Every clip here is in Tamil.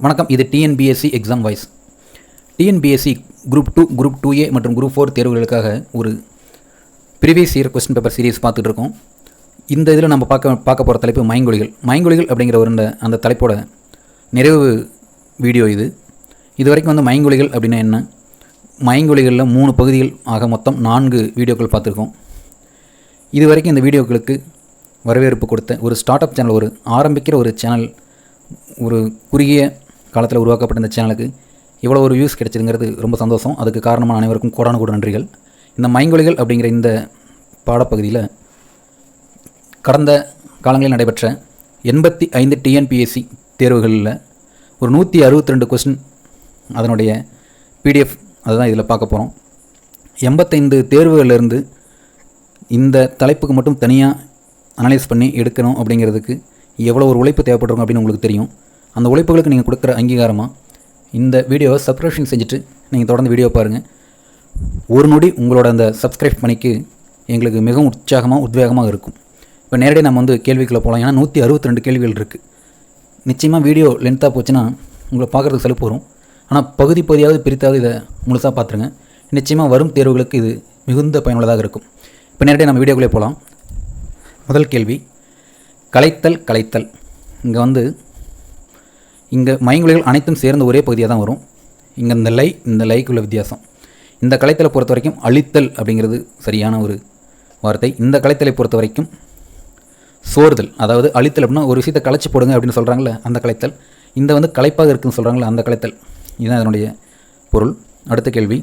வணக்கம் இது TNPSC exam voice TNPSC group two group two A மற்றும் குரூப் ஃபோர் தேர்வுகளுக்காக ஒரு previous year question paper series பார்த்துட்டு இருக்கோம் இந்த இதில் நம்ம பார்க்க பார்க்க போகிற தலைப்பு மைங்கொலிகள். மைங்கொலிகள் அப்படிங்கிற ஒரு இந்த- அந்த தலைப்போட நிறைவு வீடியோ இது. இது வரைக்கும் வந்து மைங்கொலிகள் அப்படின்னா என்ன? மைங்கொலிகளில் மூணு பகுதிகள் ஆக மொத்தம் நான்கு வீடியோக்கள் பார்த்துருக்கோம். இது வரைக்கும் இந்த வீடியோக்களுக்கு வரவேற்பு கொடுத்த ஒரு ஸ்டார்ட் அப் சேனல் ஒரு ஆரம்பிக்கிற ஒரு சேனல் ஒரு குறுகிய காலத்தில் உருவாக்கப்பட்ட இந்த சேனலுக்கு இவ்வளோ ஒரு வியூஸ் கிடைச்சதுங்கிறது ரொம்ப சந்தோஷம். அதுக்கு காரணமான அனைவருக்கும் கோடான கூட நன்றிகள். இந்த மைங்கொலிகள் அப்படிங்கிற இந்த பாடப்பகுதியில் கடந்த காலங்களில் நடைபெற்ற எண்பத்தி ஐந்து டிஎன்பிஎஸ்சி தேர்வுகளில் ஒரு நூற்றி அறுபத்தி ரெண்டு கொஸ்டின் அதனுடைய பிடிஎஃப் அதுதான் இதில் பார்க்க போகிறோம் எண்பத்தைந்து தேர்வுகளிலிருந்து இந்த தலைப்புக்கு மட்டும் தனியாக அனலைஸ் பண்ணி எடுக்கணும் அப்படிங்கிறதுக்கு எவ்வளோ ஒரு உழைப்பு தேவைப்பட்டிருக்கும் அப்படின்னு உங்களுக்கு தெரியும். அந்த உழைப்புகளுக்கு நீங்கள் கொடுக்குற அங்கீகாரமாக இந்த வீடியோவை சப்ஸ்கிரிப்ஷன் செஞ்சுட்டு நீங்கள் தொடர்ந்து வீடியோ பாருங்கள் ஒரு நொடி உங்களோட அந்த சப்ஸ்கிரைப் பணிக்கு எங்களுக்கு மிகவும் உற்சாகமாக உத்வேகமாக இருக்கும். இப்போ நேரடியாக நம்ம வந்து கேள்விக்குள்ளே போகலாம் ஏன்னா நூற்றி அறுபத்தி ரெண்டு கேள்விகள் இருக்குது நிச்சயமாக வீடியோ லென்த்தாக போச்சுன்னா உங்களை பார்க்குறதுக்கு சலுப்பு வரும் ஆனால் பகுதி பகுதியாவது பிரித்தாவது இதை முழுசாக பார்த்துருங்க. நிச்சயமாக வரும் தேர்வுகளுக்கு இது மிகுந்த பயனுள்ளதாக இருக்கும். இப்போ நேரடியாக நம்ம வீடியோக்குள்ளே போகலாம் முதல் கேள்வி கலைத்தல் கலைத்தல். இங்கே வந்து இங்கே மயங்குலைகள் அனைத்தும் சேர்ந்த ஒரே பகுதியாக தான் வரும். இங்கே இந்த லை இந்த லைக்குள்ள வித்தியாசம். இந்த கலைத்தலை பொறுத்த வரைக்கும் அழித்தல் அப்படிங்கிறது சரியான ஒரு வார்த்தை. இந்த கலைத்தலை பொறுத்த வரைக்கும் சோறுதல் அதாவது அழித்தல் அப்படின்னா ஒரு விஷயத்தை களைச்சி போடுங்க அப்படின்னு சொல்கிறாங்களே அந்த கலைத்தல். இந்த வந்து களைப்பாக இருக்குதுன்னு சொல்கிறாங்களே அந்த கலைத்தல். இதுதான் அதனுடைய பொருள். அடுத்த கேள்வி.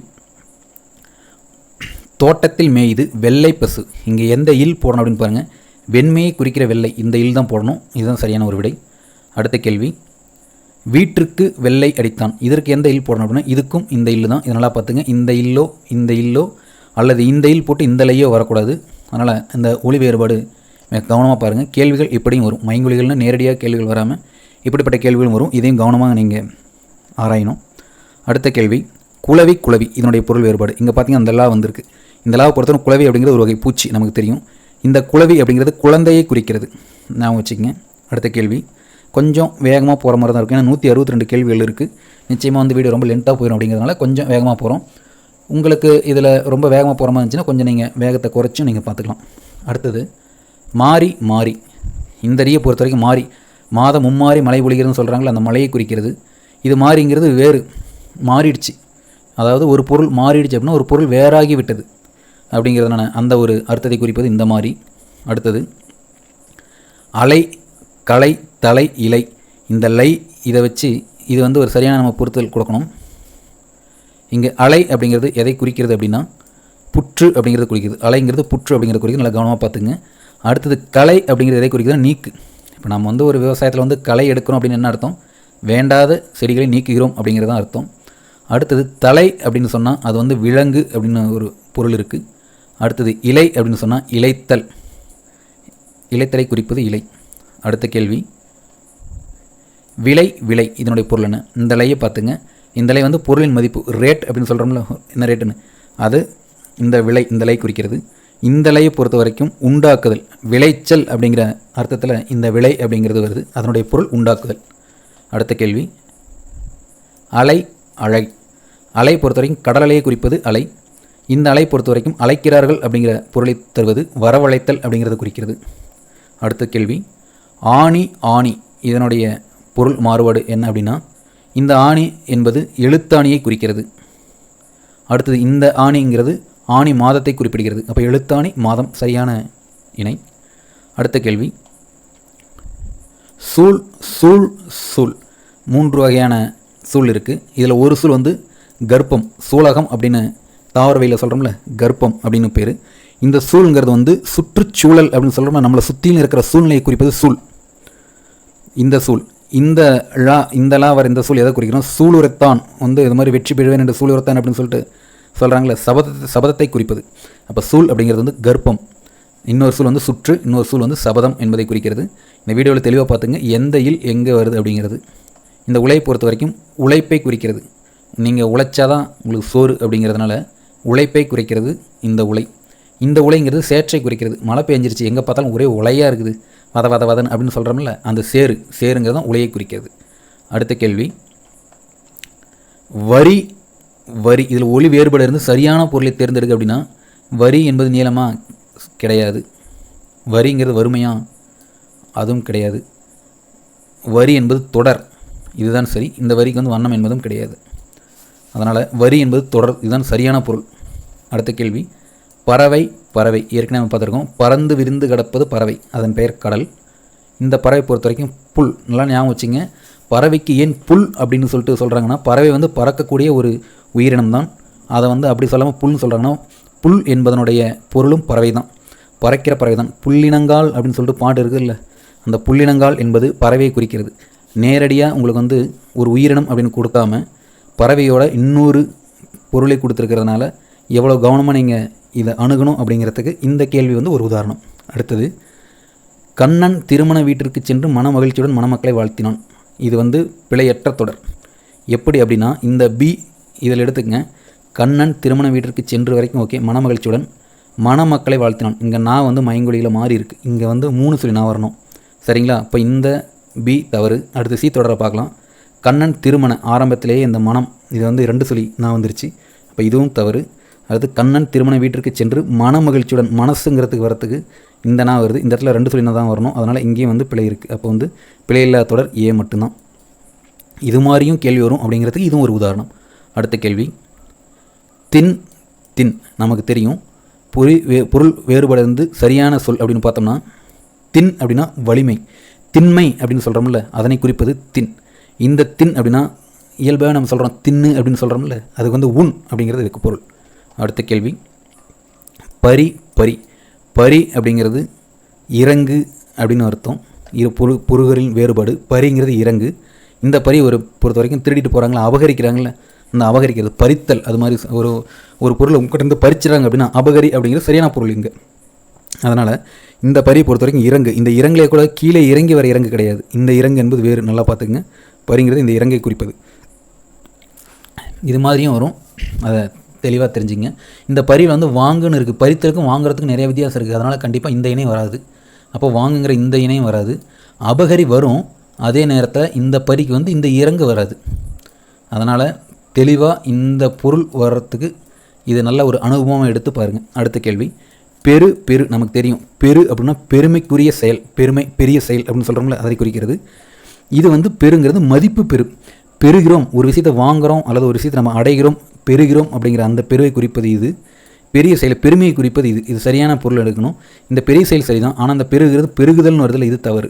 தோட்டத்தில் மேய்து வெள்ளை பசு. இங்கே எந்த இல் போடணும் அப்படின்னு பாருங்கள் வெண்மையை குறிக்கிற வெள்ளை. இந்த இல் தான் போடணும். இதுதான் சரியான ஒரு விடை. அடுத்த கேள்வி. வீட்டிற்கு வெள்ளை அடித்தான். இதற்கு எந்த இல் போடணும் அப்படின்னா இதுக்கும் இந்த இல்லு தான். இதனால் பார்த்துங்க இந்த இல்லோ இந்த இல்லோ அல்லது இந்த இல் போட்டு இந்த லையோ வரக்கூடாது. அதனால் இந்த ஒளி வேறுபாடு மிக கவனமாக பாருங்கள் கேள்விகள் இப்படியும் வரும். மைங்கொலிகள்னு நேரடியாக கேள்விகள் வராமல் இப்படிப்பட்ட கேள்விகளும் வரும். இதையும் கவனமாக நீங்கள் ஆராயணும். அடுத்த கேள்வி குளவி குளவி இதனுடைய பொருள் வேறுபாடு. இங்கே பார்த்தீங்கன்னா அந்த லா வந்திருக்கு. இந்த லாவை பொறுத்தவரை குளவி அப்படிங்கிறது ஒரு வகை பூச்சி நமக்கு தெரியும். இந்த குளவி அப்படிங்கிறது குழந்தையை குறிக்கிறது. நான் வச்சுக்கங்க. அடுத்த கேள்வி கொஞ்சம் வேகமாக போகிற மாதிரி தான் இருக்கும் ஏன்னா நூற்றி அறுபத்தி ரெண்டு கேள்விகள் இருக்குது நிச்சயமாக வந்து வீடியோ ரொம்ப லென்த்தாக போயிடும் அப்படிங்கிறதுனால கொஞ்சம் வேகமாக போகிறோம் உங்களுக்கு இதில் ரொம்ப வேகமாக போகிற மாதிரி இருந்துச்சுன்னா கொஞ்சம் நீங்கள் வேகத்தை குறைச்சும் நீங்கள் பார்த்துக்கலாம் அடுத்தது மாறி மாறி. இந்த அடியை பொறுத்த வரைக்கும் மாறி. மாதம் மும்மாறி மழை பொழிகிறதுன்னு சொல்கிறாங்களே அந்த மழையை குறிக்கிறது. இது மாறிங்கிறது வேறு. மாறிடுச்சு. அதாவது ஒரு பொருள் மாறிடுச்சு அப்படின்னா ஒரு பொருள் வேறாகி விட்டது அப்படிங்கிறதுனால அந்த ஒரு அர்த்தத்தை குறிப்பது இந்த மாதிரி அடுத்தது அலை கலை தலை இலை. இந்த லை இதை வச்சு இது வந்து ஒரு சரியான நம்ம பொறுத்தல் கொடுக்கணும். இங்கே அலை அப்படிங்கிறது எதை குறிக்கிறது அப்படின்னா புற்று அப்படிங்கிறது குறிக்கிறது அலைங்கிறது புற்று அப்படிங்கிறது குறிக்கிறது நல்லா கவனமாக பார்த்துங்க அடுத்தது கலை அப்படிங்கிறது எதை குறிக்கிறது நீக்கு. இப்போ நம்ம வந்து ஒரு விவசாயத்தில் வந்து களை எடுக்கிறோம் அப்படின்னு என்ன அர்த்தம்? வேண்டாத செடிகளை நீக்குகிறோம் அப்படிங்கிறது தான் அர்த்தம். அடுத்தது தலை அப்படின்னு சொன்னால் அது வந்து விலங்கு அப்படின்னு ஒரு பொருள் இருக்குது அடுத்தது இலை அப்படின்னு சொன்னால் இலைத்தல். இலைத்தலை குறிப்பது இலை. அடுத்த கேள்வி. விலை விலை. இதனுடைய பொருள் என்ன? இந்த லையை பார்த்துங்க. இந்த லை வந்து பொருளின் மதிப்பு ரேட் அப்படின்னு சொல்கிறோம்ல என்ன ரேட்டுன்னு அது இந்த விலை இந்த லை குறிக்கிறது. இந்த லையை பொறுத்த வரைக்கும் உண்டாக்குதல் விளைச்சல் அப்படிங்கிற அர்த்தத்தில் இந்த விலை அப்படிங்கிறது வருது. அதனுடைய பொருள் உண்டாக்குதல். அடுத்த கேள்வி. அலை அலை அலை பொறுத்த வரைக்கும் கடல் அலையை குறிப்பது அலை. இந்த அலை பொறுத்த வரைக்கும் அழைக்கிறார்கள் அப்படிங்கிற பொருளை தருவது வரவழைத்தல் அப்படிங்கிறது குறிக்கிறது. அடுத்த கேள்வி. ஆணி ஆணி. இதனுடைய பொருள் மாறுபாடு என்ன அப்படின்னா இந்த ஆணி என்பது எழுத்தாணியை குறிக்கிறது. அடுத்தது இந்த ஆணிங்கிறது ஆணி மாதத்தை குறிப்பிடுகிறது. அப்போ எழுத்தாணி மாதம் சரியான இணை. அடுத்த கேள்வி. சூழ் சூழ் சூழ் மூன்று வகையான சூழ் இருக்குது இதில் ஒரு சூழ் வந்து கர்ப்பம் சூலகம் அப்படின்னு தாவரவையில் சொல்கிறோம்ல கர்ப்பம் அப்படின்னு பேர். இந்த சூழ்ங்கிறது வந்து சுற்றுச்சூழல் அப்படின்னு சொல்கிறோம்னா நம்மளை சுற்றிலும் இருக்கிற சூழ்நிலையை குறிப்பது சூழ் இந்த சூழ் இந்த லா இந்த லா வர இந்த சூழ் எதை குறிக்கிறோம்? சூளுரைத்தான் வந்து இது மாதிரி வெற்றி பெறுவேன் என்று சூளுரைத்தான் அப்படின்னு சொல்லிட்டு சொல்கிறாங்களே சபதத்தை சபதத்தை குறிப்பது. அப்போ சூழ் அப்படிங்கிறது வந்து கர்ப்பம். இன்னொரு சூழ் வந்து சுற்று இன்னொரு சூழ் வந்து சபதம் என்பதை குறிக்கிறது. இந்த வீடியோவில் தெளிவாக பார்த்துங்க எந்த இல் எங்கே வருது அப்படிங்கிறது. இந்த உழையை பொறுத்த வரைக்கும் உழைப்பை குறிக்கிறது. நீங்கள் உழைச்சாதான் உங்களுக்கு சோறு அப்படிங்கிறதுனால உழைப்பை குறிக்கிறது இந்த உலை. இந்த உலைங்கிறது சேற்றை குறிக்கிறது. மழை பெஞ்சிருச்சு எங்கே பார்த்தாலும் ஒரே உலையாக இருக்குது. வத வத வதன் அப்படின்னு சொல்கிறோம்ல அந்த சேரு சேருங்கிறது தான் உலையை குறிக்கிறது. அடுத்த கேள்வி. வரி வரி இதில் ஒளி வேறுபாடு இருந்து சரியான பொருளை தேர்ந்தெடுக்க அப்படின்னா வரி என்பது நீளமாக கிடையாது. வரிங்கிறது வறுமையா? அதுவும் கிடையாது. வரி என்பது தொடர் இதுதான் சரி. இந்த வரிக்கு வந்து வண்ணம் என்பதும் கிடையாது. அதனால் வரி என்பது தொடர் இதுதான் சரியான பொருள். அடுத்த கேள்வி. பறவை பறவை. ஏற்கனவே நம்ம பார்த்துருக்கோம். பறந்து விரிந்து கிடப்பது பறவை. அதன் பெயர் கடல். இந்த பறவை பொறுத்த வரைக்கும் புல். நல்லா ஞாபகம் வச்சுங்க. பறவைக்கு ஏன் புல் அப்படின்னு சொல்லிட்டு சொல்கிறாங்கன்னா பறவை வந்து பறக்கக்கூடிய ஒரு உயிரினம் தான். அதை வந்து அப்படி சொல்லாமல் புல்னு சொல்கிறாங்கன்னா புல் என்பதனுடைய பொருளும் பறவை தான் பறக்கிற பறவை தான் புல்லினங்கால் அப்படின்னு சொல்லிட்டு பாட்டு இல்லை அந்த புல்லினங்கால் என்பது பறவையை குறிக்கிறது. நேரடியாக உங்களுக்கு வந்து ஒரு உயிரினம் அப்படின்னு கொடுக்காம பறவையோட இன்னொரு பொருளை கொடுத்துருக்கிறதுனால எவ்வளோ கவனமாக நீங்கள் இதை அணுகணும் அப்படிங்கிறதுக்கு இந்த கேள்வி வந்து ஒரு உதாரணம். அடுத்தது கண்ணன் திருமண வீட்டிற்கு சென்று மன மகிழ்ச்சியுடன் மணமக்களை வாழ்த்தினான். இது வந்து பிழையற்ற தொடர். எப்படி அப்படின்னா இந்த பி இதில் எடுத்துக்கங்க. கண்ணன் திருமண வீட்டிற்கு சென்று வரைக்கும் ஓகே மனமகிழ்ச்சியுடன் மணமக்களை வாழ்த்தினான். இங்கே நான் வந்து மயங்கொழியில் மாறி இருக்கு. இங்கே வந்து மூணு சொல்லி நான் வரணும். சரிங்களா? இப்போ இந்த பி தவறு. அடுத்து சி தொடரை பார்க்கலாம். கண்ணன் திருமண ஆரம்பத்திலேயே இந்த மனம் இது வந்து ரெண்டு சொல்லி நான் வந்துருச்சு. அப்போ இதுவும் தவறு. அடுத்து கண்ணன் திருமண வீட்டிற்கு சென்று மன மகிழ்ச்சியுடன் மனசுங்கிறதுக்கு வரத்துக்கு இந்த நான் வருது. இந்த இடத்துல ரெண்டு சொல்லினா தான் வரணும். அதனால் இங்கேயும் வந்து பிழை இருக்குது அப்போ வந்து பிழை இல்லாத தொடர் ஏ மட்டும்தான். இது மாதிரியும் கேள்வி வரும் அப்படிங்கிறதுக்கு இதுவும் ஒரு உதாரணம். அடுத்த கேள்வி. தின் தின் நமக்கு தெரியும். பொறி வே பொருள் வேறுபடுந்து சரியான சொல் அப்படின்னு பார்த்தோம்னா தின் அப்படின்னா வலிமை. திண்மை அப்படின்னு சொல்கிறோம்ல அதனை குறிப்பது தின். இந்த தின் அப்படின்னா இயல்பாக நம்ம சொல்கிறோம் தின்னு அப்படின்னு சொல்கிறோம்ல அதுக்கு வந்து உன் அப்படிங்கிறது இதுக்கு பொருள். அடுத்த கேள்வி. பரி பரி. பரி அப்படிங்கிறது இறங்கு அப்படின்னு அர்த்தம். இரு புரு புருகரின் வேறுபாடு. பரிங்கிறது இறங்கு. இந்த பரி ஒரு பொறுத்த வரைக்கும் திருடிட்டு போகிறாங்களா அபகரிக்கிறாங்களே? அந்த அபகரிக்கிறது பறித்தல். அது மாதிரி ஒரு ஒரு பொருளை உங்ககிட்ட இருந்து பறிச்சிடறாங்க அப்படின்னா அபகரி அப்படிங்கிறது சரியான பொருள் இங்கே. அதனால் இந்த பரியை பொறுத்த வரைக்கும் இறங்கு. இந்த இறங்கிலே கூட கீழே இறங்கி வர இறங்கு கிடையாது. இந்த இறங்கு என்பது வேறு. நல்லா பார்த்துக்குங்க. பரிங்கிறது இந்த இறங்கை குறிப்பது. இது மாதிரியும் வரும். அதை தெளிவாக தெரிஞ்சுங்க. இந்த பரியில் வந்து வாங்குன்னு இருக்குது பறித்தலுக்கும் வாங்குறதுக்கும் நிறைய வித்தியாசம் இருக்குது அதனால் கண்டிப்பாக இந்த இணையம் வராது. அப்போ வாங்குங்கிற இந்த இணையம் வராது. அபகரி வரும். அதே நேரத்தில் இந்த பரிக்கு வந்து இந்த இறங்கு வராது. அதனால் தெளிவாக இந்த பொருள் வர்றதுக்கு இது நல்ல ஒரு அனுபவமாக எடுத்து பாருங்கள் அடுத்த கேள்வி. பெரு பெரு நமக்கு தெரியும். பெரு அப்படின்னா பெருமைக்குரிய செயல். பெருமை பெரிய செயல் அப்படின்னு சொல்கிறோம்ல அதை குறிக்கிறது. இது வந்து பெருங்கிறது மதிப்பு பெரு. பெறுகிறோம். ஒரு விஷயத்தை வாங்குகிறோம் அல்லது ஒரு விஷயத்தை நம்ம அடைகிறோம். பெறுகிறோம் அப்படிங்கிற அந்த பெருவை குறிப்பது இது. பெரிய செயல் பெருமையை குறிப்பது இது. இது சரியான பொருள் எடுக்கணும். இந்த பெரிய செயல் சரிதான். ஆனால் அந்த பெருகிறது பெருகுதல்னு வருதில் இது தவறு.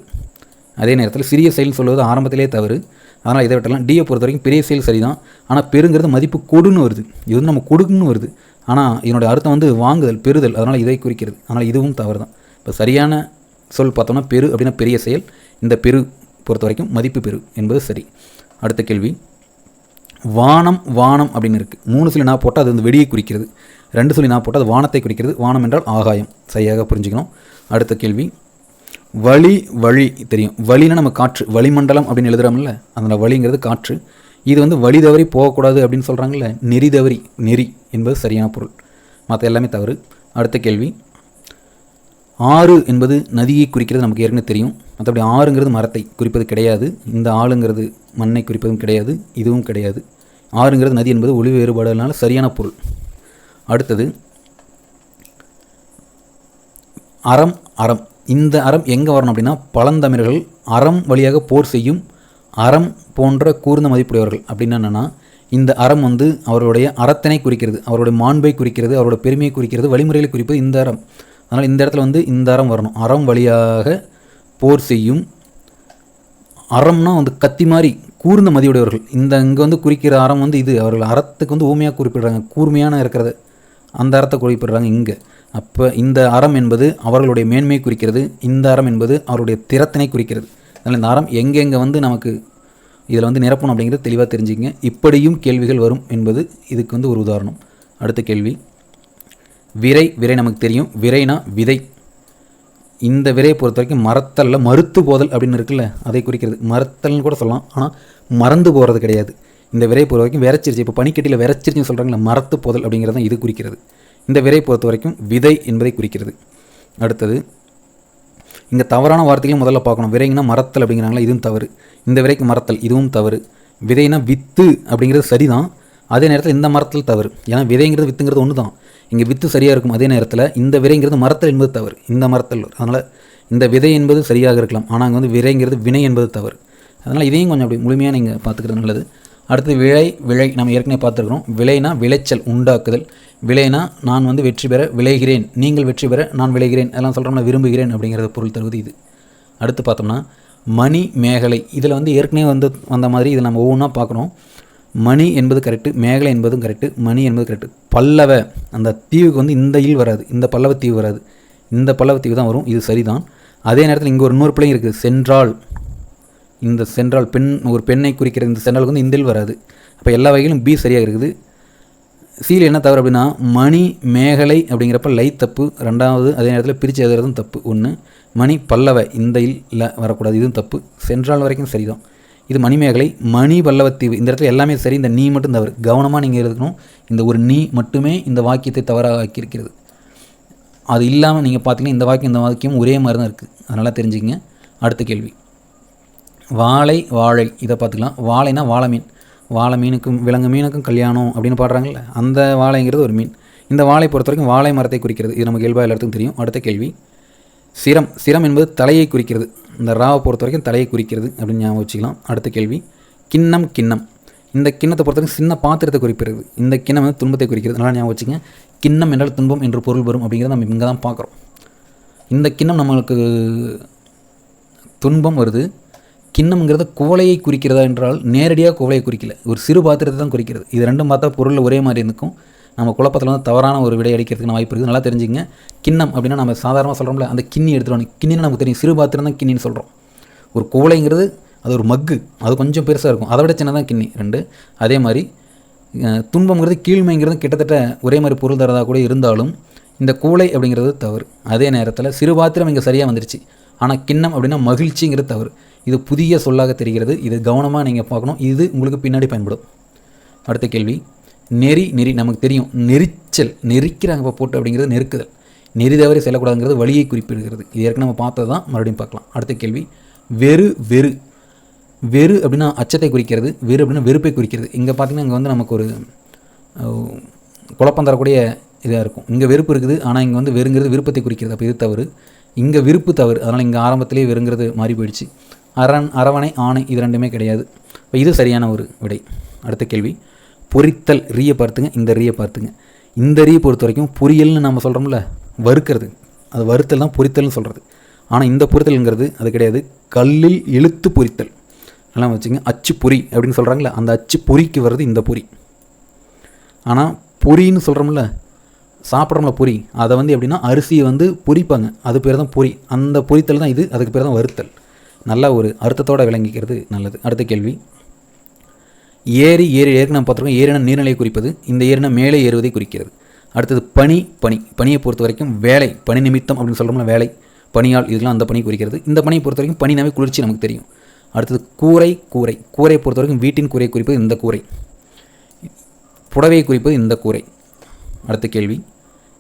அதே நேரத்தில் சிறிய செயல்னு சொல்வது ஆரம்பத்திலே தவறு. அதனால் இதை விட்டலாம் டியை பொறுத்த வரைக்கும் பெரிய செயல் சரிதான். ஆனால் பெருங்கிறது மதிப்பு கொடுன்னு வருது. இது வந்து நம்ம கொடுக்குன்னு வருது. ஆனால் இதனுடைய அர்த்தம் வந்து வாங்குதல் பெறுதல். அதனால் இதை குறிக்கிறது. அதனால் இதுவும் தவறு தான் இப்போ சரியான சொல் பார்த்தோம்னா பெரு அப்படின்னா பெரிய செயல். இந்த பெரு பொறுத்த வரைக்கும் மதிப்பு பெரு என்பது சரி. அடுத்த கேள்வி. வானம் வானம் அப்படின்னு இருக்குது மூணு சொல்லி நான் போட்டால் அது வந்து வெடியை குறிக்கிறது. ரெண்டு சொல்லி நான் போட்டால் அது வானத்தை குறிக்கிறது. வானம் என்றால் ஆகாயம். சரியாக புரிஞ்சுக்கணும். அடுத்த கேள்வி. வழி வழி தெரியும். வழினா நம்ம காற்று. வளிமண்டலம் அப்படின்னு எழுதுகிறோம்ல அந்த வழிங்கிறது காற்று. இது வந்து வழி தவறி போகக்கூடாது அப்படின்னு சொல்கிறாங்கல்ல நெறி தவறி நெறி என்பது சரியான பொருள். மற்ற எல்லாமே தவறு. அடுத்த கேள்வி. ஆறு என்பது நதியை குறிக்கிறது நமக்கு ஏற்கனவே தெரியும். மற்றபடி ஆறுங்கிறது மரத்தை குறிப்பது கிடையாது. இந்த ஆளுங்கிறது மண்ணை குறிப்பதும் கிடையாது. இதுவும் கிடையாது. ஆறுங்கிறது நதி என்பது ஒளி வேறுபாடுனால சரியான பொருள். அடுத்தது அறம் அறம். இந்த அறம் எங்கே வரணும் அப்படின்னா பழந்தமிழர்கள் அறம் வழியாக போர் செய்யும் அறம் போன்ற கூர்ந்த மதிப்புடையவர்கள். அப்படின்னு என்னென்னா இந்த அறம் வந்து அவருடைய அறத்தினை குறிக்கிறது அவருடைய மாண்பை குறிக்கிறது அவருடைய பெருமையை குறிக்கிறது வழிமுறைகளை குறிப்பது இந்த அறம். அதனால் இந்த இடத்துல வந்து இந்த அறம் வரணும். அறம் வழியாக போர் செய்யும். அறம்னா வந்து கத்தி மாதிரி கூர்ந்த மதியுடையவர்கள். இந்த இங்கே வந்து குறிக்கிற அறம் வந்து இது. அவர்கள் அறத்துக்கு வந்து ஊமையாக குறிப்பிடுறாங்க. கூர்மையான இருக்கிறது. அந்த அறத்தை குறிப்பிடுறாங்க இங்கே. அப்போ இந்த அறம் என்பது அவர்களுடைய மேன்மையை குறிக்கிறது. இந்த அறம் என்பது அவருடைய திறத்தினை குறிக்கிறது. அதனால் இந்த அறம் எங்கெங்கே வந்து நமக்கு இதில் வந்து நிரப்பணும் அப்படிங்கிறது தெளிவாக தெரிஞ்சுங்க இப்படியும் கேள்விகள் வரும் என்பது இதுக்கு வந்து ஒரு உதாரணம். அடுத்த கேள்வி. விரை விரை நமக்கு தெரியும். விரைனா விதை. இந்த விரையை பொறுத்த வரைக்கும் மரத்தல்ல மறுத்து போதல் அப்படின்னு இருக்குல்ல அதை குறிக்கிறது. மரத்தல்னு கூட சொல்லலாம் ஆனால் மறந்து போகிறது கிடையாது. இந்த விரையை பொறுத்த வரைக்கும் விரைச்சிருச்சு. இப்போ பனிக்கட்டியில் விரைச்சிருச்சுன்னு சொல்கிறாங்களே மறத்து போதல் அப்படிங்கிறது தான் இது குறிக்கிறது. இந்த விரையை பொறுத்த வரைக்கும் விதை என்பதை குறிக்கிறது. அடுத்தது இங்கே தவறான வார்த்தைகளும் முதல்ல பார்க்கணும். விரைங்கன்னா மரத்தல் அப்படிங்கிறாங்களா இதுவும் தவறு. இந்த விரைக்கு மரத்தல் இதுவும் தவறு. விதைனா வித்து அப்படிங்கிறது சரிதான். அதே நேரத்தில் இந்த மரத்தில் தவறு. ஏன்னா விதைங்கிறது வித்துங்கிறது ஒன்று தான் இங்கே வித்து சரியாக இருக்கும் அதே நேரத்தில் இந்த விதைங்கிறது மரத்தில் என்பது தவறு. இந்த மரத்தில் அதனால் இந்த விதை என்பது சரியாக இருக்கலாம். ஆனால் அங்கே வந்து விதைங்கிறது வினை என்பது தவறு. அதனால் இதையும் கொஞ்சம் அப்படி முழுமையாக நீங்கள் பார்த்துக்கிறது நல்லது. அடுத்து விளை விளை நம்ம ஏற்கனவே பார்த்துருக்குறோம். விளைனா விளைச்சல் உண்டாக்குதல். விளைனா நான் வந்து வெற்றி பெற விளைகிறேன். நீங்கள் வெற்றி பெற நான் விளைகிறேன். அதெல்லாம் சொல்கிறோம்னா விரும்புகிறேன் அப்படிங்கிறத பொருள் தருவது இது. அடுத்து பார்த்தோம்னா மணி மேகலை. இதில் வந்து ஏற்கனவே வந்து வந்த மாதிரி இதை நம்ம ஒவ்வொன்றா பார்க்குறோம் மணி என்பது கரெக்டு மேகலை என்பதும் கரெக்டு மணி என்பது கரெக்டு பல்லவ அந்த தீவுக்கு வந்து இந்த இல் வராது இந்த பல்லவ தீவு வராது. இந்த பல்லவ தீவு தான் வரும் இது சரிதான். அதே நேரத்தில் இங்கே ஒரு இன்னொரு பிள்ளைங்க இருக்குது சென்றால் இந்த சென்றால் பெண் ஒரு பெண்ணை குறிக்கிற இந்த சென்றாலுக்கு வந்து இந்தில் வராது. அப்போ எல்லா வகையிலும் பி சரியாக இருக்குது. சியில் என்ன தவறு அப்படின்னா மணி மேகலை அப்படிங்கிறப்ப லை தப்பு. ரெண்டாவது அதே நேரத்தில் பிரித்து எழுதுறதும் தப்பு. ஒன்று மணி பல்லவ இந்த இல்லை வரக்கூடாது இதுவும் தப்பு. சென்றால் வரைக்கும் சரிதான். இது மணிமேகலை மணி பல்லவத்தீவு இந்த இடத்துல எல்லாமே சரி இந்த நீ மட்டும் தவறு. கவனமாக நீங்கள் இருக்கணும் இந்த ஒரு நீ மட்டுமே இந்த வாக்கியத்தை தவறாக ஆக்கியிருக்கிறது அது இல்லாமல் நீங்கள் பார்த்தீங்கன்னா இந்த வாக்கியம் இந்த வாக்கியம் ஒரே மாதிரி தான் இருக்குது அதனால் தெரிஞ்சுக்கங்க. அடுத்த கேள்வி. வாழை வாழை. இதை பார்த்துக்கலாம். வாழைனா வாழை மீன் வாழை மீனுக்கும் விலங்கு மீனுக்கும் கல்யாணம் அப்படின்னு பாடுறாங்கல்ல அந்த வாழைங்கிறது ஒரு மீன். இந்த வாழை பொறுத்த வரைக்கும் வாழை மரத்தை குறிக்கிறது. இது நமக்கு இயல்பாக எல்லாத்துக்கும் தெரியும். அடுத்த கேள்வி. சிரம். சிரம் என்பது தலையை குறிக்கிறது. இந்த ராவை பொறுத்த வரைக்கும் தலையை குறிக்கிறது அப்படின்னு ஞாபகம் வச்சுக்கலாம். அடுத்த கேள்வி. கிண்ணம் கிண்ணம். இந்த கிண்ணத்தை பொறுத்த வரைக்கும் சின்ன பாத்திரத்தை குறிப்பிடுது இந்த கிண்ணம் வந்து துன்பத்தை குறிக்கிறது. அதனால் ஞாபகம் வச்சுங்க கிண்ணம் என்றால் துன்பம் என்று பொருள் வரும் அப்படிங்கிறத நம்ம இங்கே தான் பார்க்குறோம். இந்த கிண்ணம் நம்மளுக்கு துன்பம் வருது. கிண்ணம்ங்கிறது குவளையை குறிக்கிறதா என்றால் நேரடியாக குவளையை குறிக்கல. ஒரு சிறு பாத்திரத்தை தான் குறிக்கிறது. இது ரெண்டும் பார்த்தா பொருள் ஒரே மாதிரி இருக்கும் நம்ம குழப்பத்தில் வந்து தவறான ஒரு விடை அடிக்கிறதுக்கு வாய்ப்பு இருக்குது. நல்லா தெரிஞ்சுங்க கிண்ணம் அப்படின்னா நம்ம சாதாரணமாக சொல்கிறோம்ல அந்த கிண்ணி எடுத்துகிட்டு கிண்ணின்னு நமக்கு தெரியும். சிறு பாத்திரம் தான் கிண்ணின்னு சொல்கிறோம் ஒரு குவளைங்கிறது அது ஒரு மக்கு. அது கொஞ்சம் பெருசாக இருக்கும். அதை விட சின்னதான் கிண்ணி. ரெண்டு. அதே மாதிரி துன்பங்கிறது துன்பம்ங்கிறது கீழ்மைங்கிறது கிட்டத்தட்ட ஒரே மாதிரி பொருள் தரதாக கூட இருந்தாலும் இந்த கூளை அப்படிங்கிறது தவறு. அதே நேரத்தில் சிறு பாத்திரம் இங்கே சரியாக வந்துருச்சு. ஆனால் கிண்ணம் அப்படின்னா மகிழ்ச்சிங்கிறது தவறு. இது புதிய சொல்லாக தெரிகிறது. இது கவனமாக நீங்கள் பார்க்கணும். இது உங்களுக்கு பின்னாடி பயன்படும். அடுத்த கேள்வி. நெறி நெறி நமக்கு தெரியும். நெரிச்சல் நெரிக்கிறாங்க இப்போ போட்டு அப்படிங்கிறது நெருக்குதல். நெறி தவறி செல்லக்கூடாதுங்கிறது வழியை குறிப்பிடுகிறது. இது ஏற்கனவே நம்ம பார்த்தது தான். மறுபடியும் பார்க்கலாம். அடுத்த கேள்வி. வெறு வெறு. வெறு அப்படின்னா அச்சத்தை குறிக்கிறது. வெறு அப்படின்னா வெறுப்பை குறிக்கிறது. இங்கே பார்த்தீங்கன்னா இங்கே வந்து நமக்கு ஒரு குழப்பம் தரக்கூடிய இதாக இருக்கும். இங்கே வெறுப்பு இருக்குது. ஆனால் இங்கே வந்து வெறுங்கிறது விருப்பத்தை குறிக்கிறது. அப்போ இது தவறு. இங்கே விருப்பு தவறு. அதனால் இங்கே ஆரம்பத்திலேயே வெறுங்கிறது மாறி போயிடுச்சு. அரண் அரவணை ஆணை இது ரெண்டுமே கிடையாது. இப்போ இது சரியான ஒரு விடை. அடுத்த கேள்வி. பொரித்தல் ரீயை பார்த்துங்க. இந்த ரீயை பார்த்துங்க. இந்த ரீயை பொறுத்த வரைக்கும் பொரியல்னு நம்ம சொல்கிறோம்ல வறுக்கிறது. அது வறுத்தல் தான் பொரித்தல்னு சொல்கிறது ஆனால் இந்த பொரித்தல்ங்கிறது அது கிடையாது. கல்லில் இழுத்து பொரித்தல் எல்லாம் வச்சுங்க அச்சு பொரி அப்படின்னு சொல்கிறாங்களே அந்த அச்சு பொறிக்கு வர்றது இந்த பொரி ஆனால் பொரின்னு சொல்கிறோம்ல சாப்பிட்றோம்ல பொரி அதை வந்து எப்படின்னா அரிசியை வந்து பொரிப்பாங்க அது பேர் தான் பொரி அந்த பொரித்தல் தான் இது. அதுக்கு பேர் தான் வறுத்தல். நல்லா ஒரு அர்த்தத்தோடு விளங்கிக்கிறது நல்லது. அடுத்த கேள்வி. ஏரி ஏரி ஏற்கனவே பார்த்துருக்கோம் ஏரினா நீர்நிலையை குறிப்பது இந்த ஏரினா மேலே ஏறுவதை குறிக்கிறது. அடுத்தது பனி பனி பனியை பொறுத்த வரைக்கும் வேலை பனி நிமித்தம் அப்படின்னு சொல்கிறோம்ல வேலை பணியால் இதெல்லாம் அந்த பணி குறிக்கிறது. இந்த பணியை பொறுத்த வரைக்கும் பனினாவே குளிர்ச்சி நமக்கு தெரியும். அடுத்தது கூரை கூரை கூரையை பொறுத்த வரைக்கும் வீட்டின் கூரை குறிப்பது இந்த கூரை. புடவையை குறிப்பது இந்த கூரை. அடுத்த கேள்வி.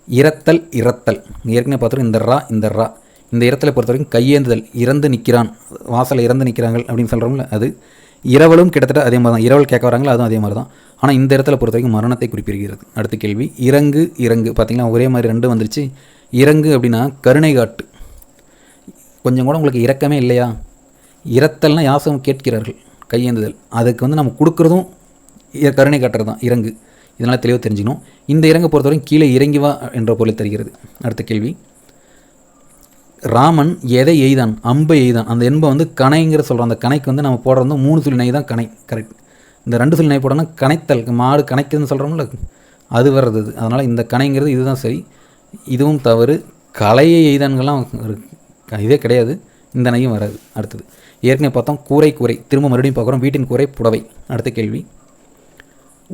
இரத்தல் இரத்தல். ஏற்கனவே பார்த்துருக்கோம் இந்த ரா இந்த ரா. இந்த இரத்தலை பொறுத்த வரைக்கும் கையேந்துதல் இறந்து நிற்கிறான் வாசலில் இறந்து நிற்கிறாங்க அப்படின்னு சொல்கிறோம்ல அது இரவலும் கிட்டத்தட்ட அதே மாதிரி தான் இரவல் கேட்க வராங்களோ அதுவும் அதே மாதிரி தான் ஆனால் இந்த இடத்துல பொறுத்த வரைக்கும் மரணத்தை குறிப்பிடுகிறது. அடுத்த கேள்வி இறங்கு இறங்கு. பார்த்திங்களா ஒரே மாதிரி ரெண்டு வந்துருச்சு. இறங்கு அப்படின்னா கருணை காட்டு. கொஞ்சம் கூட உங்களுக்கு இரக்கமே இல்லையா? இரத்தல்னா யாசம் கேட்கிறார்கள் கையேந்துதல். அதுக்கு வந்து நம்ம கொடுக்குறதும் கருணை காட்டுறது தான் இறங்கு. இதனால் தெளிவாக தெரிஞ்சுக்கணும். இந்த இறங்கை பொறுத்தவரைக்கும் கீழே இறங்கி வா என்ற பொருளை தருகிறது. அடுத்த கேள்வி ராமன் எதை எய்தான்? அம்பை எய்தான்? அந்த என்பம் வந்து கணைங்கிற சொல்கிறோம் அந்த கணைக்கு வந்து நம்ம போடுறது வந்து மூணு சொல்லி நெய் தான் கணை. கரெக்ட் இந்த ரெண்டு சொல்லி நெய் போடணும் கணைத்தல் மாடு கணைக்குதுன்னு சொல்கிறோம்ல அது வர்றது அது. அதனால் இந்த கணைங்கிறது இதுதான் சரி. இதுவும் தவறு. கலையை எய்தான்கள்லாம் ஒரு இதே கிடையாது. இந்த நையும் வராது. அடுத்தது. ஏற்கனவே பார்த்தோம். கூரை கூரை. திரும்ப மறுபடியும் பார்க்குறோம். வீட்டின் கூரை புடவை. அடுத்த கேள்வி.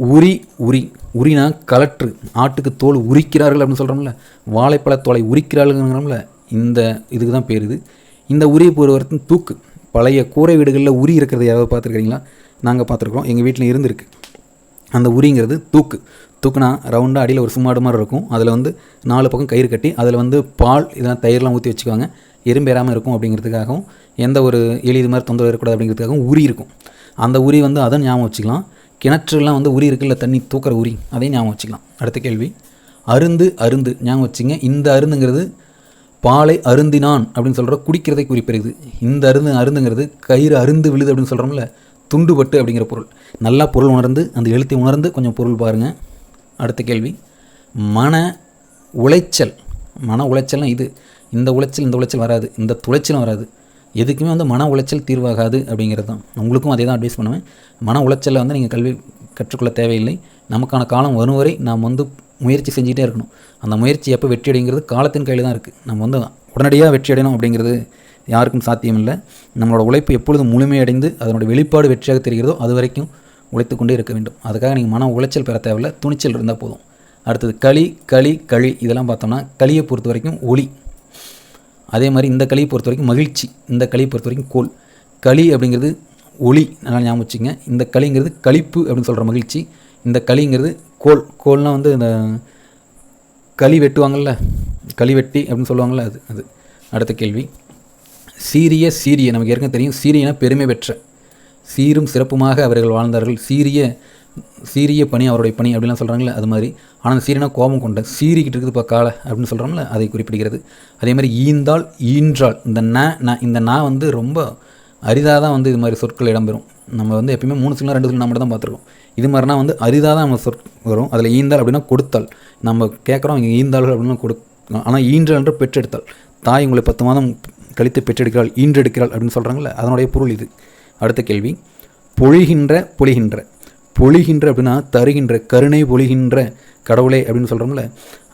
உரி உரி. உரினா கலற்று. ஆட்டுக்கு தோல் உரிக்கிறார்கள் அப்படின்னு சொல்கிறோம்ல வாழைப்பழ தோலை உரிக்கிறார்கள்ங்கிறோம்ல. இந்த இதுக்கு தான் பேர் இது. இந்த உரியை பொறுத்த தூக்கு பழைய கூரை வீடுகளில் உரி இருக்கிறத யாராவது பார்த்துருக்கீங்களா நாங்கள் பார்த்துருக்கோம் எங்கள் வீட்டில் இருந்திருக்கு. அந்த உரிங்கிறது தூக்கு. தூக்குனா ரவுண்டாக அடியில் ஒரு சும்மாடு மாதிரி இருக்கும். அதில் வந்து நாலு பக்கம் கயிறு கட்டி அதில் வந்து பால் இதெல்லாம் தயிர்லாம் ஊற்றி வச்சுக்குவாங்க. எறும்பேறாமல் இருக்கும் அப்படிங்கிறதுக்காகவும் எந்த ஒரு எலி இது மாதிரி தொந்தரவு இருக்கக்கூடாது அப்படிங்கிறதுக்காகவும் உரி இருக்கும். அந்த உரி வந்து அதை ஞாபகம் வச்சுக்கலாம். கிணற்றுலாம் வந்து உரி இருக்குல்ல தண்ணி தூக்குற உரி அதையும் ஞாபகம் வச்சுக்கலாம். அடுத்த கேள்வி. அருந்து அருந்து ஞாபகம் வச்சுங்க. இந்த அருந்துங்கிறது பாலை அருந்தினான் அப்படின்னு சொல்கிற குடிக்கிறதை குறிப்பிடுது. இந்த அருந்து அருந்துங்கிறது கயிறு அருந்து விழுது அப்படின்னு சொல்கிறோம்ல துண்டுபட்டு அப்படிங்கிற பொருள். நல்லா பொருள் உணர்ந்து அந்த எழுத்தை உணர்ந்து கொஞ்சம் பொருள் பாருங்கள் அடுத்த கேள்வி. மன உளைச்சல். மன உளைச்சல்னா இது. இந்த உளைச்சல் இந்த உளைச்சல் வராது. இந்த துளைச்சலும் வராது. எதுக்குமே வந்து மன உளைச்சல் தீர்வாகாது அப்படிங்கிறது தான். உங்களுக்கும் அதே தான் அட்வைஸ் பண்ணுவேன். மன உளைச்சலில் வந்து நீங்கள் கல்வி கற்றுக்கொள்ள தேவையில்லை. நமக்கான காலம் வரும் வரை நாம் வந்து முயற்சி செஞ்சுட்டே இருக்கணும். அந்த முயற்சி எப்போ வெற்றி அடைங்கிறது காலத்தின் கையில் தான் இருக்குது நம்ம வந்து உடனடியாக வெற்றி அடையணும் அப்படிங்கிறது யாருக்கும் சாத்தியமில்லை. நம்மளோட உழைப்பு எப்பொழுது முழுமையடைந்து அதனுடைய வெளிப்பாடு வெற்றியாக தெரிகிறதோ அது வரைக்கும் உழைத்து கொண்டே இருக்க வேண்டும். அதுக்காக நீங்கள் மன உளைச்சல் பெற தேவையில்ல. துணிச்சல் இருந்தால் போதும். அடுத்தது களி களி களி இதெல்லாம் பார்த்தோம்னா களியை பொறுத்த வரைக்கும் ஒளி. அதே மாதிரி இந்த களியை பொறுத்த வரைக்கும் மகிழ்ச்சி. இந்த களியை பொறுத்த வரைக்கும் கோல். களி அப்படிங்கிறது ஒளி. நல்லா ஞாபகம் வச்சுங்க இந்த களிங்கிறது கழிப்பு அப்படின்னு சொல்கிற மகிழ்ச்சி. இந்த களிங்கிறது கோல் கோல்னால் வந்து இந்த களி வெட்டுவாங்கள்ல களி வெட்டி அப்படின்னு சொல்லுவாங்கள்ல அது அது. அடுத்த கேள்வி. சீரிய சீரிய நமக்கு ஏற்கனவே தெரியும் சீரியனா பெருமை பெற்ற. சீரும் சிறப்புமாக அவர்கள் வாழ்ந்தார்கள். சீரிய சீரிய பணி அவருடைய பணி அப்படிலாம் சொல்கிறாங்களே அது மாதிரி. ஆனால் சீரியனா கோபம் கொண்ட சீரிக்கிட்டு இருக்குது இப்போ காலை அப்படின்னு சொல்கிறோம்ல அதை குறிப்பிடுகிறது. அதே மாதிரி ஈந்தால் ஈன்றால். இந்த ந இந்த நா வந்து ரொம்ப அரிதாக தான் வந்து இது மாதிரி சொற்கள் இடம்பெறும். நம்ம வந்து எப்பயுமே மூணு சின்ன ரெண்டு சின்ன மட்டும் தான் பார்த்துருக்கோம். இது மாதிரினா வந்து அரிதாக தான் நம்ம சொற் வரும். அதில் ஈந்தால் அப்படின்னா கொடுத்தால். நம்ம கேட்குறோம் இங்கே ஈந்தாள்கள் அப்படின்னா கொடு ஆனால் ஈன்றல் என்று பெற்றெடுத்தால். தாய் உங்களை பத்து மாதம் கழித்து பெற்றெடுக்கிறாள் ஈன்றெடுக்கிறாள் அப்படின்னு சொல்கிறாங்கல்ல அதனுடைய பொருள் இது. அடுத்த கேள்வி. பொழிகின்ற பொழிகின்ற. பொழிகின்ற அப்படின்னா தருகின்ற கருணை பொழிகின்ற கடவுளே அப்படின்னு சொல்கிறோம்ல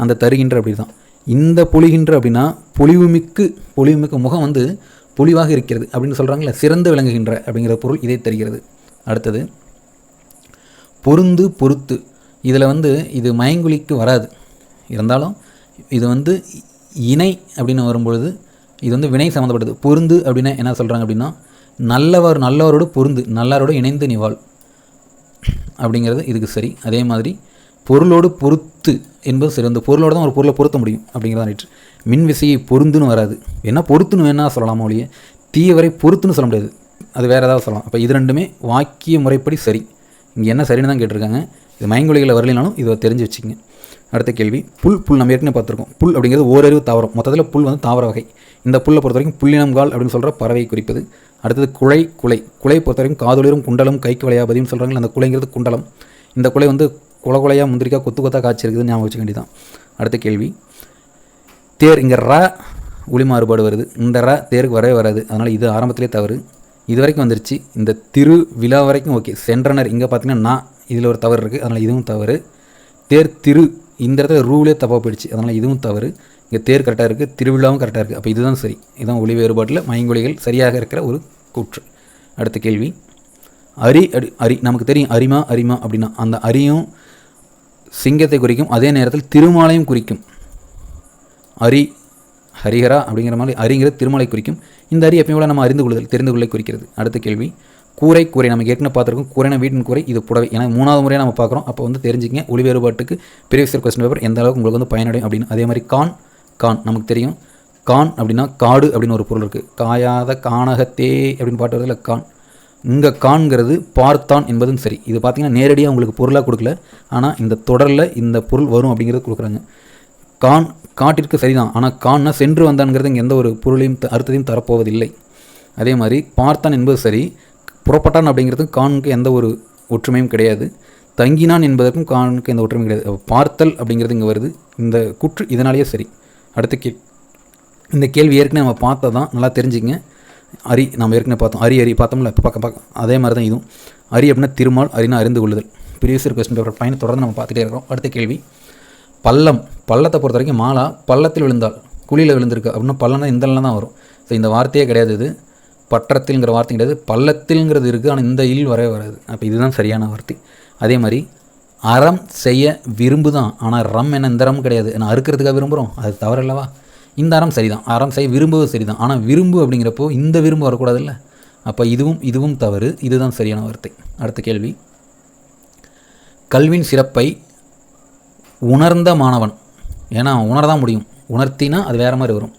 அந்த தருகின்ற அப்படி தான் இந்த பொழிகின்ற அப்படின்னா பொலிவுமிக்கு பொலிவுமிக்க முகம் வந்து பொலிவாக இருக்கிறது அப்படின்னு சொல்கிறாங்களே சிறந்து விளங்குகின்ற அப்படிங்கிற பொருள் இதை தருகிறது. அடுத்தது பொருந்து பொறுத்து. இதில் வந்து இது மயங்குழிக்கு வராது. இருந்தாலும் இது வந்து இணை அப்படின்னு வரும்பொழுது இது வந்து வினை சம்மந்தப்பட்டது பொருந்து அப்படின்னா என்ன சொல்கிறாங்க அப்படின்னா நல்லவர் நல்லவரோடு பொருந்து நல்லாரோடு இணைந்து நிவாள் அப்படிங்கிறது இதுக்கு சரி. அதே மாதிரி பொருளோடு பொறுத்து என்பது சரி. அந்த பொருளோடு தான் ஒரு பொருளை பொருத்த முடியும் அப்படிங்கிறதா ரைட்டு மின் விசையை பொருந்துன்னு வராது. என்ன பொருத்துன்னு வேணால் சொல்லலாமா ஒழிய தீயவரை பொறுத்துன்னு சொல்ல முடியாது. அது வேறு ஏதாவது சொல்லலாம். அப்போ இது ரெண்டுமே வாக்கிய முறைப்படி சரி. இங்கே என்ன சரின்னு தான் கேட்டிருக்காங்க. இது மயங்கொழிகளை வரலைனாலும் இதை தெரிஞ்சு வச்சுக்கங்க. அடுத்த கேள்வி புல் புல் நம்ம ஏற்கனவே பார்த்துருக்கோம். புல் அப்படிங்கிறது ஓரறிவு தாவரம். மொத்தத்தில் புல் வந்து தாவர வகை. இந்த புல்லை பொறுத்த வரைக்கும் புள்ளினங்கால் அப்படின்னு சொல்கிற பறவை குறிப்பது. அடுத்தது குலை குலை. குலை பொறுத்த வரைக்கும் காதொளிரும் குண்டலம் கைக்கு வளையாபதின்னு சொல்கிறாங்க அந்த குலைங்கிறது குண்டலம். இந்த குலை வந்து குலகுலையாக முந்திரிக்காய் கொத்து கொத்தாக காய்ச்சி இருக்குதுன்னு ஞாபகம் வச்சுக்க வேண்டியதான் அடுத்த கேள்வி தேர் இங்கே ர ஒளி மாறுபாடு வருது. இந்த ர தேருக்கு வரவே வராது. அதனால் இது ஆரம்பத்திலே தவறு. இது வரைக்கும் வந்துருச்சு. இந்த திரு விழா வரைக்கும் ஓகே சென்றனர் இங்கே பார்த்தீங்கன்னா நான் இதில் ஒரு தவறு இருக்குது அதனால் இதுவும் தவறு. தேர் திரு இந்த இடத்துல ரூலே தப்பாக போயிடுச்சு. அதனால் இதுவும் தவறு. இங்கே தேர் கரெக்டாக இருக்குது திருவிழாவும் கரெக்டாக இருக்குது அப்போ இதுதான் சரி. இதுதான் ஒளி வேறுபாட்டில் மயங்கொலிகள் சரியாக இருக்கிற ஒரு கூற்று. அடுத்த கேள்வி. அரி அடி அரி. நமக்கு தெரியும் அரிமா அரிமா அப்படின்னா அந்த அரியும் சிங்கத்தை குறிக்கும். அதே நேரத்தில் திருமாலையும் குறிக்கும். அரி ஹரிஹரா அப்படிங்கிற மாதிரி அறிங்கிற திருமலை குறிக்கும். இந்த அரி எப்பயும் கூட நம்ம அறிந்து கொள்ளுதல் தெரிந்து கொள்ளை குறிக்கிறது. அடுத்த கேள்வி கூரை கூரை நம்ம ஏற்கனவே பார்த்துருக்கோம். கூரைனா வீட்டின் கூரை இது புடவை. ஏன்னா மூணாவது முறையாக நம்ம பார்க்குறோம். அப்போ வந்து தெரிஞ்சுக்கங்க ஒளி வேறுபாட்டுக்கு ப்ரீவியஸ் கொஸ்டின் பேப்பர் எந்த அளவுக்கு உங்களுக்கு வந்து பயனடையும் அப்படின்னு. அதே மாதிரி கான் கான் நமக்கு தெரியும். கான் அப்படின்னா காடு அப்படின்னு ஒரு பொருள் இருக்குது காயாத காணகத்தே அப்படின்னு பாட்டு வருதுல கான். இங்கே காண்கிறது பார்த்தான் என்பதும் சரி. இது பார்த்திங்கன்னா நேரடியாக உங்களுக்கு பொருளாக கொடுக்கல. ஆனால் இந்த தொடரில் இந்த பொருள் வரும் அப்படிங்கிறது கொடுக்குறாங்க. கான் காட்டிற்கு சரிதான். ஆனால் கான்னா சென்று வந்தான்ங்கிறது இங்கே எந்த ஒரு பொருளையும் அர்த்தத்தையும் தரப்போவதில்லை. அதே மாதிரி பார்த்தான் என்பது சரி புறப்பட்டான் அப்படிங்கிறது கானுக்கு எந்த ஒரு ஒற்றுமையும் கிடையாது. தங்கினான் என்பதற்கும் கானுக்கு எந்த ஒற்றுமையும் கிடையாது. பார்த்தல் அப்படிங்கிறது இங்கே வருது. இந்த குற்று இதனாலேயே சரி. அடுத்த கேள்வி இந்த கேள்வி ஏற்கனவே நம்ம பார்த்தா தான் நல்லா தெரிஞ்சுங்க அரி நம்ம ஏற்கனவே பார்த்தோம். அரி அரி பார்த்தோம்ல. இப்போ பார்க்க பார்க்க அதே மாதிரி தான் இதுவும். அரி அப்படின்னா திருமால் அரினா அறிந்து கொள்ளுதல். ப்ரீவியஸ் கொஸ்டின் பேப்பர் பயணம் தொடர்ந்து நம்ம பார்த்துட்டே இருக்கிறோம். அடுத்த கேள்வி. பள்ளம் பள்ளத்தை பொறுத்த வரைக்கும் மாலா பள்ளத்தில் விழுந்தால் குழியில் விழுந்திருக்கு அப்படின்னா பள்ளம்னா இந்த தான் வரும். ஸோ இந்த வார்த்தையே கிடையாது இது. பற்றத்தில்ங்கிற வார்த்தை கிடையாது. பள்ளத்தில்ங்கிறது இருக்குது ஆனால் இந்த இல் வரவே வராது. அப்போ இதுதான் சரியான வார்த்தை. அதே மாதிரி அறம் செய்ய விரும்புதான் ஆனால் ரம் என்ன இந்த ரம் கிடையாது. நான் அறுக்கிறதுக்காக விரும்புகிறோம் அது தவறல்லவா? இந்த அறம் சரிதான். அறம் செய்ய விரும்புவது சரிதான். ஆனால் விரும்பு அப்படிங்கிறப்போ இந்த விரும்பு வரக்கூடாதுல்ல. அப்போ இதுவும் இதுவும் தவறு. இதுதான் சரியான வார்த்தை. அடுத்த கேள்வி. கல்வியின் சிறப்பை உணர்ந்த மாணவன். ஏன்னா அவன் உணரதான் முடியும். உணர்த்தினா அது வேறு மாதிரி வரும்.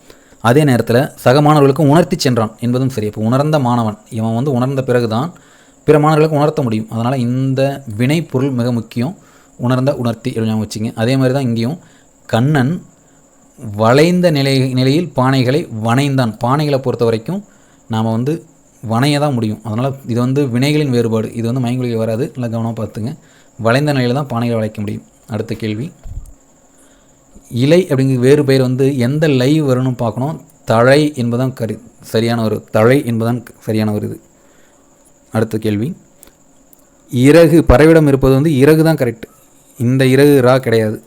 அதே நேரத்தில் சக மாணவர்களுக்கும் உணர்த்தி சென்றான் என்பதும் சரி. இப்போ உணர்ந்த மாணவன் இவன் வந்து உணர்ந்த பிறகு தான் பிற மாணவர்களுக்கு உணர்த்த முடியும். அதனால் இந்த வினை பொருள் மிக முக்கியம். உணர்ந்த உணர்த்தி எழுதாமல் வச்சுங்க. அதே மாதிரி தான் இங்கேயும் கண்ணன் வளைந்த நிலை நிலையில் பானைகளை வனைந்தான் பானைகளை பொறுத்த வரைக்கும் நாம் வந்து வணைய தான் முடியும். அதனால் இது வந்து வினைகளின் வேறுபாடு. இது வந்து மயங்குழியில் வராது. நல்லா கவனமாக பார்த்துங்க. வளைந்த நிலையில் தான் பானைகளை வளைக்க முடியும். அடுத்த கேள்வி. இலை அப்படிங்கிற வேறு பெயர் வந்து எந்த லை வரும்னு பார்க்கணும். தழை என்பதான் கரி சரியான ஒரு தழை என்பதான் சரியான ஒரு இது. அடுத்த கேள்வி. இறகு பறவையிடம் இருப்பது வந்து இறகு தான் கரெக்ட் இந்த இறகு ரா கிடையாது.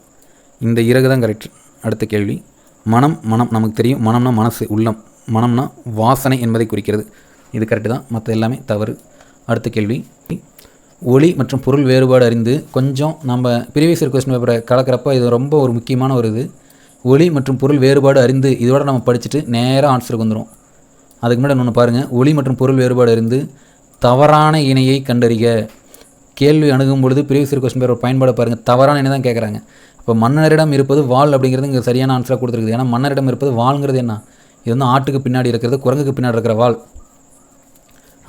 இந்த இறகு தான் கரெக்ட் அடுத்த கேள்வி. மனம் மனம் நமக்கு தெரியும். மனம்னா மனசு உள்ளம். மனம்னா வாசனை என்பதை குறிக்கிறது. இது கரெக்டு தான். மற்ற எல்லாமே தவறு. அடுத்த கேள்வி. ஒளி மற்றும் பொருள் வேறுபாடு அறிந்து கொஞ்சம் நம்ம ப்ரீவியஸ் இயர் கொஸ்டின் பேப்பரை கலக்கிறப்ப இது ரொம்ப ஒரு முக்கியமான ஒரு இது. ஒளி மற்றும் பொருள் வேறுபாடு அறிந்து இதோட நம்ம படிச்சுட்டு நேராக ஆன்சருக்கு வந்துடும் அதுக்கு முன்னாடி ஒன்று பாருங்கள் ஒளி மற்றும் பொருள் வேறுபாடு அறிந்து தவறான இணையை கண்டறிக. கேள்வி அணுகும் பொழுது ப்ரீவியஸ் இயர் கொஸ்டின் பேப்பர் பயன்பாடு பாருங்கள் தவறான இணை தான் கேட்குறாங்க இப்போ மன்னரிடம் இருப்பது வால் அப்படிங்கிறது இங்கே சரியான ஆன்சராக கொடுத்துருக்குது. ஏன்னா மன்னரிடம் இருப்பது வால்ங்கிறது என்ன? இது வந்து ஆட்டுக்கு பின்னாடி இருக்கிறது குரங்குக்கு பின்னாடி இருக்கிற வாள்.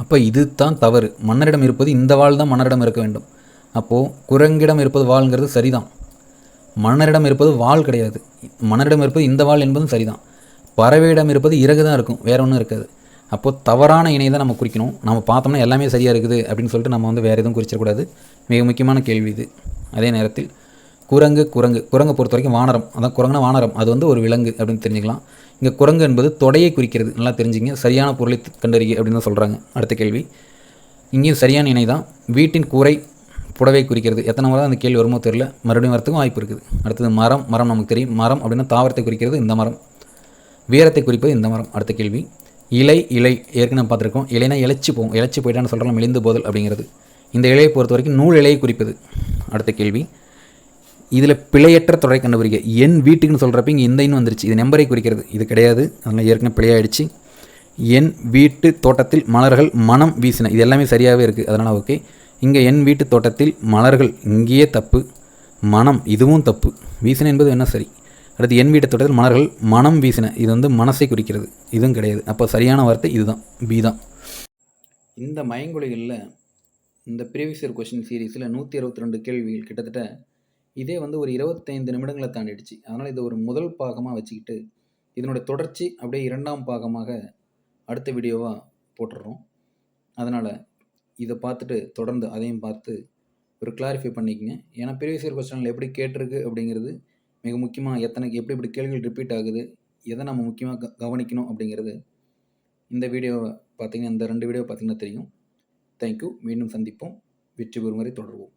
அப்போ இது தான் தவறு. மன்னரிடம் இருப்பது இந்த வாள் தான் மன்னரிடம் இருக்க வேண்டும். அப்போது குரங்கிடம் இருப்பது வாள்ங்கிறது சரிதான். மன்னரிடம் இருப்பது வாள் கிடையாது. மன்னரிடம் இருப்பது இந்த வாள் என்பதும் சரிதான். பறவையிடம் இருப்பது இறகு தான் இருக்கும். வேற ஒன்றும் இருக்காது. அப்போது தவறான இணையை தான் நம்ம குறிக்கணும். நம்ம பார்த்தோம்னா எல்லாமே சரியாக இருக்குது அப்படின்னு சொல்லிட்டு நம்ம வந்து வேறு எதுவும் குறிச்சிடக்கூடாது. மிக முக்கியமான கேள்வி இது. அதே நேரத்தில் குரங்கு குரங்கு. குரங்கை பொறுத்த வரைக்கும் வானரம். அதான் குரங்குனா வானரம். அது வந்து ஒரு விலங்கு அப்படின்னு தெரிஞ்சுக்கலாம். இங்கே குரங்கு என்பது தொடையை குறிக்கிறது. நல்லா தெரிஞ்சுங்க. சரியான பொருளை கண்டறிய அப்படின்னு தான் சொல்கிறாங்க அடுத்த கேள்வி. இங்கேயும் சரியான இணை தான். வீட்டின் கூரை புடவை குறிக்கிறது. எத்தனை முறை அந்த கேள்வி வருமோ தெரியல. மறுபடியும் வரத்துக்கும் வாய்ப்பு இருக்குது. அடுத்தது மரம். மரம் நமக்கு தெரியும். மரம் அப்படின்னா தாவரத்தை குறிக்கிறது இந்த மரம். வீரத்தை குறிப்பது இந்த மரம். அடுத்த கேள்வி. இலை இலை. ஏற்கனவே பார்த்துருக்கோம். இலைனா இழைச்சி போகும். இழைச்சி போயிட்டான்னு சொல்கிறோம் மெலிந்து போதல் அப்படிங்கிறது. இந்த இலையை பொறுத்த வரைக்கும் நூல் இலையை குறிப்பது. அடுத்த கேள்வி. இதில் பிழையற்ற தொடரை கண்டுபிடிக்க என் வீட்டுக்குன்னு சொல்கிறப்ப இங்கே இந்த இன் வந்துருச்சு. இது நம்பரை குறிக்கிறது. இது கிடையாது. அதனால் ஏற்கனவே பிழையாயிடுச்சு. என் வீட்டு தோட்டத்தில் மலர்கள் மனம் வீசின. இது எல்லாமே சரியாகவே இருக்குது அதனால் ஓகே. இங்கே என் வீட்டு தோட்டத்தில் மலர்கள் இங்கேயே தப்பு. மனம் இதுவும் தப்பு. வீசின என்பது என்ன சரி? அடுத்து என் வீட்டு தோட்டத்தில் மலர்கள் மனம் வீசின. இது வந்து மனசை குறிக்கிறது. இதுவும் கிடையாது. அப்போ சரியான வார்த்தை இதுதான். பி தான். இந்த மயங்கொழிகளில் இந்த ப்ரீவியஸ் இயர் கொஷின் சீரீஸில் நூற்றி அறுபத்தி ரெண்டு கேள்விகள் கிட்டத்தட்ட இதே வந்து ஒரு இருபத்தைந்து நிமிடங்களை தாண்டிடுச்சு. அதனால் இதை ஒரு முதல் பாகமாக வச்சுக்கிட்டு இதனுடைய தொடர்ச்சி அப்படியே இரண்டாம் பாகமாக அடுத்த வீடியோவாக போட்டுடுறோம் அதனால் இதை பார்த்துட்டு தொடர்ந்து அதையும் பார்த்து ஒரு கிளாரிஃபை பண்ணிக்கங்க. ஏன்னா ப்ரீவியஸ் இயர் கொஸ்டினில் எப்படி கேட்டிருக்கு அப்படிங்கிறது மிக முக்கியமாக எத்தனை எப்படி இப்படி கேள்விகள் ரிப்பீட் ஆகுது எதை நம்ம முக்கியமாக க கவனிக்கணும் அப்படிங்கிறது இந்த வீடியோவை பார்த்தீங்கன்னா இந்த ரெண்டு வீடியோ பார்த்தீங்கன்னா தெரியும். தேங்க்யூ மீண்டும் சந்திப்போம். வெற்றி பெறும் வரை தொடர்வோம்.